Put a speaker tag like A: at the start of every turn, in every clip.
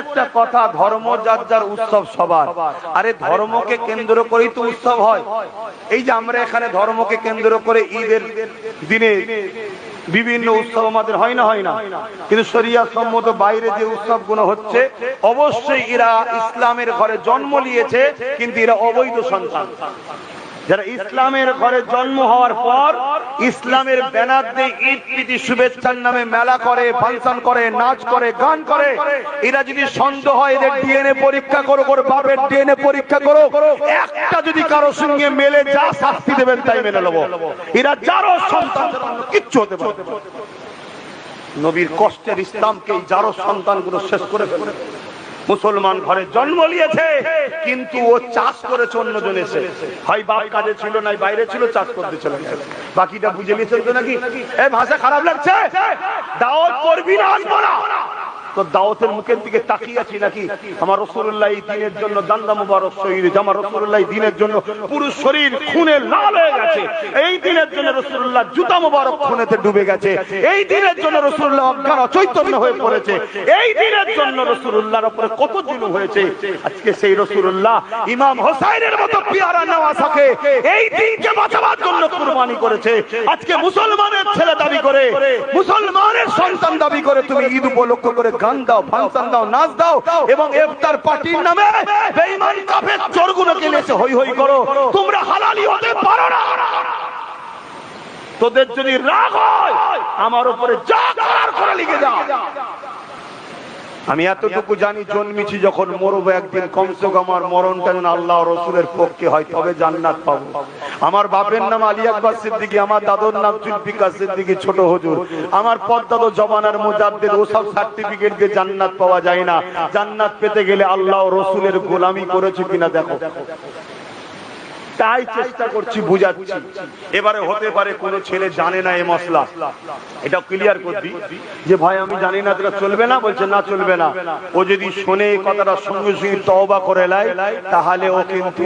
A: একটা কথা, ধর্ম যার যার উৎসব সবার। আরে ধর্মকে কেন্দ্র করেই তো উৎসব হয়। এই যে আমরা এখানে ধর্মকে কেন্দ্র করে ঈদের দিনে বিভিন্ন উৎসব আমাদের হয় না হয় না। কিন্তু শরিয়া সম্মত বাইরে যে উৎসবগুলো হচ্ছে, অবশ্যই এরা ইসলামের ঘরে জন্ম নিয়েছে, কিন্তু এরা অবৈধ সন্তান। যারা ইসলামের ঘরে জন্ম হওয়ার পর ইসলামের ব্যানার দিয়ে ঈদ প্রীতি শুভেচ্ছার নামে মেলা করে, ফাংশন করে, নাচ করে, গান করে, এরা যদি সন্দেহ হয় এদের ডিএনএ পরীক্ষা করো করো বাপের ডিএনএ পরীক্ষা করো, একটা যদি কারও সঙ্গে মেলে, যা শাস্তি দেবেন তাই মেনে নেব। এরা যারও সন্তান কিচ্ছু হতে পারে। নবীর কষ্টের ইসলামকে যারো সন্তানগুলো শেষ করে ফেলে মুসলমান ঘরে জন্ম নিয়েছে, কিন্তু ও চাষ করেছে অন্যজন এসে। হয় বাপ কাজে ছিল না বাইরে ছিল, চাষ করতে চলে গেছে। বাকিটা বুঝে নিয়েছেন তো নাকি? এ, ভাষা খারাপ লাগছে? দাওয়াত করবি না আসব না। তো মুখের দিকে নাকি? আমার রসুল্লাহ দিনের জন্য দান্দা আমার রসুল্লাহ দিনের জন্য পুরো শরীর খুনে লাল হয়ে গেছে। এই দিনের জন্য রসুল্লাহ জুতা খুনেতে ডুবে গেছে। এই দিনের জন্য রসুল্লাহ অজ্ঞান অচৈতন্য হয়ে পড়েছে। এই দিনের জন্য রসুল্লাহর উপরে কত জুলুম হয়েছে। আজকে সেই রসুল্লাহ ইমাম হোসাইনের মতো পিয়ারা নেওয়াসাকে এই দিনকে বাঁচাবার জন্য কুরবানি করেছে। আজকে মুসলমানের ছেলে দাবি করে, মুসলমানের সন্তান দাবি করে তুমি ঈদ উপলক্ষ করে গান দাও ফাংশন দাও নাচ দাও এবং ইফতার পার্টির নামে বেঈমান কাফের চোরগুলোকে এসে হই হই করো। তোমরা হালালি হতে পারো না। তোদের যদি রাগ হয়, আমার উপরে যা করার করে লিখে যাও। আমি এতটুকু জানি, জন্মিছি যখন মরবো একদিন। কমসে কম আমার মরণটা যেন আল্লাহ রসুলের পক্ষে হয়, তবে জান্নাত পাবো। আমার বাপের নাম আলী আকবর সিদ্দিকী, আমার দাদুর নাম জুলফিকার সিদ্দিকী, ছোট হুজুর। আমার পদ্মাদ জমানার মুজাদ্দের ওসব সার্টিফিকেট দিয়ে জান্নাত পাওয়া যায় না। জান্নাত পেতে গেলে আল্লাহ রসুলের গোলামি করেছে কিনা দেখো। তাই চেষ্টা করছি, বুঝাচ্ছি। এবারে হতে পারে কোনো ছেলে জানে না এই মশলা। এটা ক্লিয়ার করবি? যে ভাই, আমি জানি না, তোরা চলবে না? বলছে, না, চলবে না। ও যদি শোনে এই কথাটা সঙ্গে সঙ্গে তওবা করে লাই তাহলে ও কিন্তু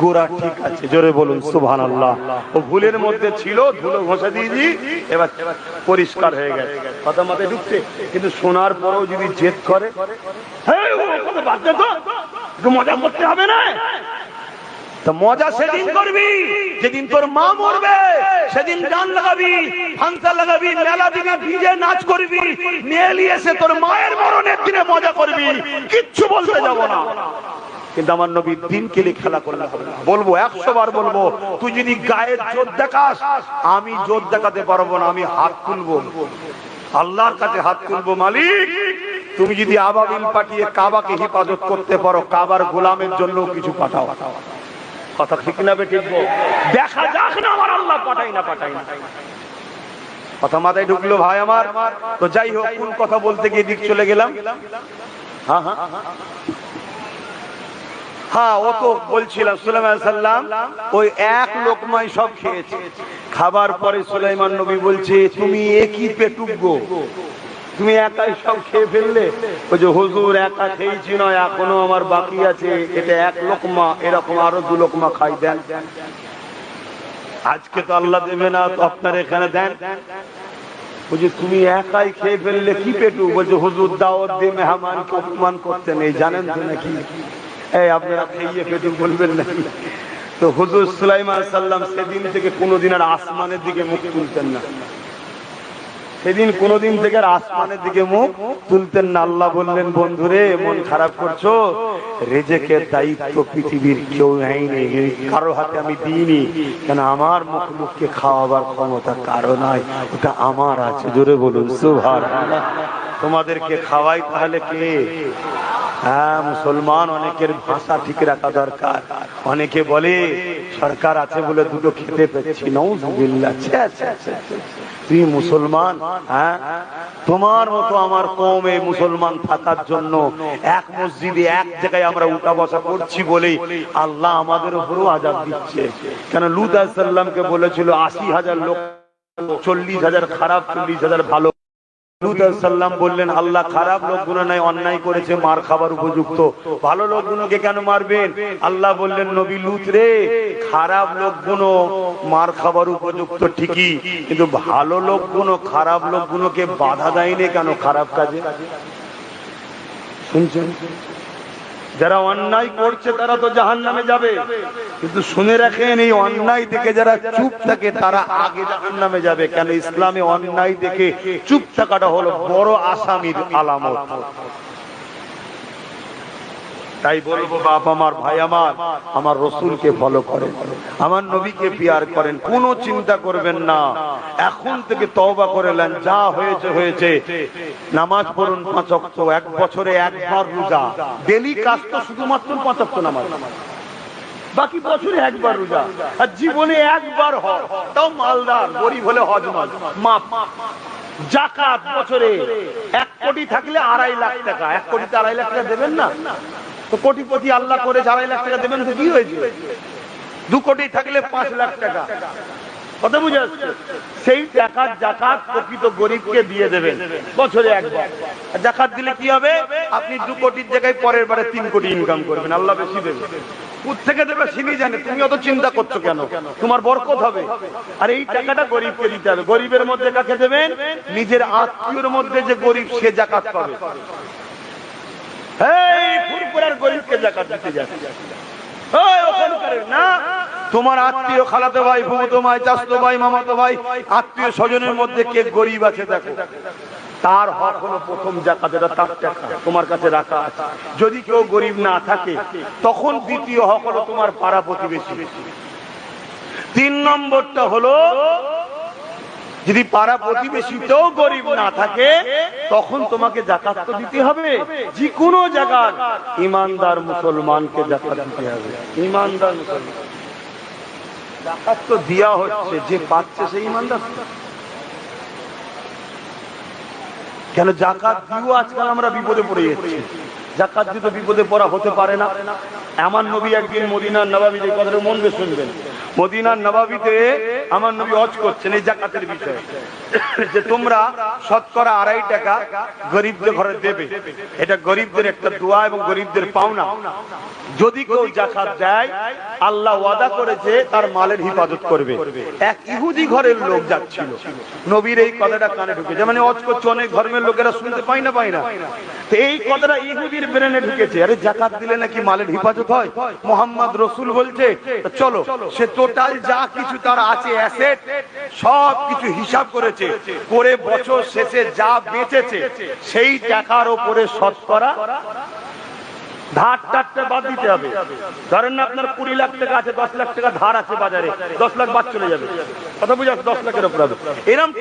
A: গোড়া ঠিক আছে। জোরে বলুন সুবহান আল্লাহ ও ভুলের মধ্যে ছিল, ধুলো ঘষে দিয়েছি, এবার পরিষ্কার হয়ে গেছে। কথা মাথায় ঢুকছে, কিন্তু শোনার পরেও যদি জেদ করে হ্যাঁ বাদ দে তো মজা করতে হবে না? তা মজা সেদিন করবি। যেদিন তোর মা মরবে সেদিন গান লাগাবি ফাংশন লাগাবি মেলা দিবি ভিজে নাচ করবি মেয়ে এসে তোর মায়ের মরণের দিনে মজা করবি। কিচ্ছু বলতে যাব না। কিন্তু আমার নবী দিন কেলে খেলা করলে হবে না। বলব একশো বার বলব তুই যদি গায়ের জোর দেখাস আমি জোর দেখাতে পারব না আমি হাত তুলবো। আল্লাহর কাছে হাত তুলবো মালিক। তুমি যদি আবাবিল পাঠিয়ে কাবাকে হেফাজত করতে পারো কাবার গোলামের জন্য কিছু পাঠাও কথা ঠিক না বে ঠিক দেখা যাক না আমার আল্লাহ পাঠাই না পাঠাই না। কথা মাথায় ঢুকলো ভাই আমার। তো যাই হোক, কোন কথা বলতে গিয়ে দিক চলে গেলাম। হ্যাঁ হ্যাঁ। হ্যাঁ ও তো বলছিলাম, সুলাইমান সাল্লাম, ওই এক লোকমাই সব খেয়েছে। খাবার পরে সুলাইমান নবী বলছে, তুমি একই পেটুক গো? তুমি একাই সব খেয়ে ফেললে? ওই যে হুজুর একা খেয়েছি নয়, এখনও আমার বাকি আছে। এটা এক লোকমা, এরকম আরও দু লোকমা খাই দেন। আজকে তো আল্লাহ দেবে না, তো আপনার এখানে দেন। তুমি একাই খেয়ে ফেললে কি পেটু? বলছে, হুজুর দাওয়াত দিয়ে অপমান নেই জানেন তো নাকি? এই আপনারা খেয়ে পেটু বলবেন তো হুজুর সুলাইমান সাল্লাম সেদিন থেকে কোনোদিন আর আসমানের দিকে মুখ তুলতেন না। সেদিন কোনোদিন থেকে আসমানের দিকে মুখ তুলতেন না। আল্লাহ বললেন, বন্ধুরে, মন খারাপ করছ? রেজেকের দায়িত্ব পৃথিবীর কেউ নেয়নি। কারও হাতে আমি দিইনি। কেন আমার মুখ মুখকে খাওয়াবার ক্ষমতা কারও নাই? ওটা আমার আছে। জোরে বলুন সুভার তোমাদেরকে খাওয়াই তাহলে কে? হ্যাঁ মুসলমান অনেকের ভাষা ঠিক রাখা দরকার। অনেকে বলে সরকার আছে বলে দুটো খেতে পেয়েছি। তুই মুসলমান হ্যাঁ? তোমার মতো আমার কমে মুসলমান থাকার জন্য এক মসজিদে এক জায়গায় আমরা উঠা বসা করছি বলেই আল্লাহ আমাদের উপরও আজাদ দিচ্ছে। কেন লুত সাল্লামকে বলেছিল, আশি হাজার লোক, চল্লিশ হাজার খারাপ, চল্লিশ হাজার ভালো বললেন, আল্লাহ খারাপ লোকগুলো নাই, অন্যায় করেছে, মার খাবার উপযুক্ত। ভালো লোকগুলোকে কেন মারবেন? আল্লাহ বললেন, নবী লুত রে, খারাপ লোকগুলো মার খাবার উপযুক্ত ঠিকই, কিন্তু ভালো লোকগুলো, খারাপ লোকগুলোকে বাধা দেয়নি কেন খারাপ কাজে? শুনছেন? যারা অন্যায় করছে তারা তো জাহান নামে যাবে। কিন্তু শুনে রাখেন, এই অন্যায় দেখে যারা চুপ থাকে, তারা আগে জাহান নামে যাবে। কেন ইসলামে অন্যায় দেখে চুপ থাকাটা হলো বড় আসামির আলামত। তাই বলব বাপ আমার, ভাই আমার আমার রসুলকে ফলো করেন আমার নবীকে পিয়ার করেন, কোনো চিন্তা করবেন না। এখন থেকে তওবা করেলেন যা হয়েছে হয়েছে। নামাজ পড়ুন পাঁচ অক্ত এক বছরে একবার রোজা। ডেলি কাজ তো শুধুমাত্র পাঁচ অক্ত নামাজ। বাকি বছরে একবার রোজা। আর জীবনে একবার হয় তাও মালদার, গরিব হলে হজ নয়। মাপ জাকাত বছরে এক কোটি থাকলে আড়াই লাখ টাকা। এক কোটিতে আড়াই লাখ টাকা দেবেন না? তো কোটিপতি আল্লাহ করে আড়াই লাখ টাকা দেবেন, তো কি হয়েছে? দু কোটি থাকলে পাঁচ লাখ টাকা। কথা বুঝে আসছে? সেই টাকার জাকাত প্রকৃত গরিবকে দিয়ে দেবেন, বছরে একবার। জাকাত দিলে কি হবে? আপনি দু কোটির জায়গায় পরের বারে তিন কোটি ইনকাম করবেন, আল্লাহ বেশি দেবে। থেকে দেবে সিনি জানে? তুমি অত চিন্তা করছ কেন? তোমার বরকত হবে। আর এই টাকাটা গরিবকে দিতে হবে। গরিবের মধ্যে কাকে দেবেন? নিজের আত্মীয়র মধ্যে যে গরিব, সে জাকাত পাবে। এই ফুরফুরার গরিবকে জাকাত দিতে যাচ্ছে। ওই ওখানকার না তোমার আত্মীয় খালাতো ভাই ভাই চাষতো ভাই মামাতো ভাই আত্মীয় স্বজনের মধ্যে কে গরিব আছে দেখো। তার হক হলো প্রথম জাকাত এটা তার টাকা তোমার কাছে রাখা আছে। যদি কেউ গরিব না থাকে তখন দ্বিতীয় হক হলো তোমার পাড়া প্রতিবেশী। তিন নম্বরটা হলো যদি পাড়া প্রতিবেশীতেও গরিব না থাকে, তখন তোমাকে জাকাত তো দিতে হবে। যে কোনো জায়গার ইমানদার মুসলমানকে জাকাত দিতে হবে। ইমানদার মুসলমান। জাকাত তো দেওয়া হচ্ছে, যে পাচ্ছে সেই ইমানদার। কেন জাকাত আজকাল আমরা বিপদে পড়ে যাচ্ছি। জাকাত দিতে বিপদে পড়া হতে পারে না। আমার নবী একদিন মদিনার নবাবিতে এই কথাটা মন দিয়ে শুনবেন। মদিনার নবাবিতে আমার নবী হজ করছেন, এই জাকাতের বিষয়ে। যে তোমরা শতকরা আড়াই টাকা গরিবদের ঘরে দেবে। এটা গরিবদের একটা দোয়া এবং গরিবদের পাওনা। যদি কেউ জাকাত দেয়, আল্লাহ ওয়াদা করেছে, তার মালের হিফাজত করবে। এক ইহুদি ঘরের লোক যাচ্ছিল। নবীর এই কথাটা কানে ঢুকেছে। মানে অজ করছে, অনেক ধর্মের লোকেরা শুনতে পায় না পায় না। তো এই কথাটা ইহুদির ব্রেনে ঢুকেছে। আরে জাকাত দিলে নাকি মালের হিফাজত হয়? মোহাম্মদ রসুল বলছে চলো, সে টোটাল যা কিছু তার আছে সব কিছু হিসাব করেছে। করে বছর শেষে যা বেঁচেছে, সেই টাকার ওপরে শতকরা ধার টারটা বাদ দিতে হবে। ধরেন না আপনার কুড়ি লাখ টাকা আছে, দশ লাখ টাকা ধার আছে বাজারে, দশ লাখ বাদ চলে যাবে। কথা বুঝে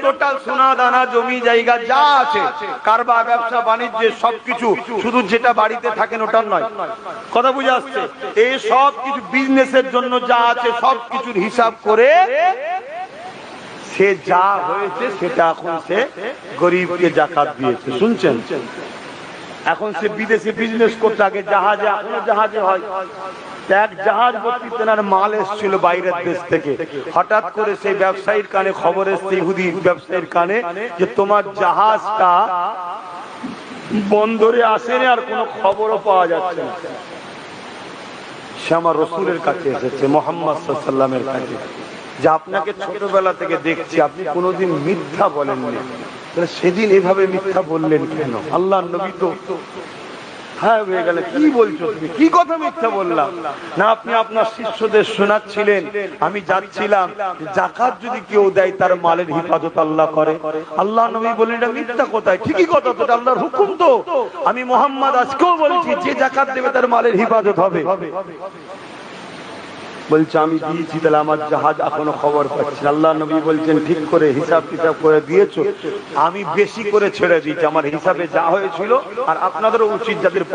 A: টোটাল সোনা, দানা, জমি, জায়গা যা আছে, কারবার, ব্যবসা সবকিছু, শুধু যেটা বাড়িতে থাকেন নয়। কথা বুঝে আসছে? এই বিজনেসের জন্য যা আছে সব কিছুর হিসাব করে সে যা হয়েছে, সেটা এখন সে গরিবকে জাকাত দিয়েছে। শুনছেন? এখন সে বিদেশে বিজনেস করতে আগে জাহাজে, এখনও জাহাজে হয়। এক জাহাজ ভর্তি তেনার মাল এসেছিল বাইরের দেশ থেকে। হঠাৎ করে সেই ব্যবসায়ীর কানে খবর এসছে, ইহুদি ব্যবসায়ীর কানে, যে তোমার জাহাজটা বন্দরে আসেনি আর কোনো খবরও পাওয়া যাচ্ছে না। সে আমার রসুলের কাছে এসেছে, মোহাম্মদ সাল্লামের কাছে। যে আপনাকে ছোটবেলা থেকে দেখছি, আপনি কোনোদিন মিথ্যা বলেননি। সেদিন এভাবে মিথ্যা বললেন কেন? আল্লাহ নবী তো হ্যাঁ হয়ে গেলে কি বলছো তুমি? কি কথা মিথ্যা বললাম? না, আপনি আপনার শিষ্যদের শোনাচ্ছিলেন, আমি যাচ্ছিলাম। জাকাত যদি কেউ দেয়, তার মালের হিফাজত আল্লাহ করে। আল্লাহ নবী বলেন এটা মিথ্যা কোথায়? ঠিকই কথা তো আল্লাহর হুকুম তো। আমি মোহাম্মদ আজকেও বলছি, যে জাকাত দেবে, তার মালের হিফাজত হবে। বলছে, আমি দিয়েছি, তাহলে আমার জাহাজ এখনও খবর পাচ্ছি। আল্লাহ নবী বলছেন, ঠিক করে হিসাব কিতাব করে দিয়েছ। আমি বেশি করে ছেড়ে দিয়েছি। আমার হিসাবে যা হয়েছিল আর আপনাদেরও উচিত যাদের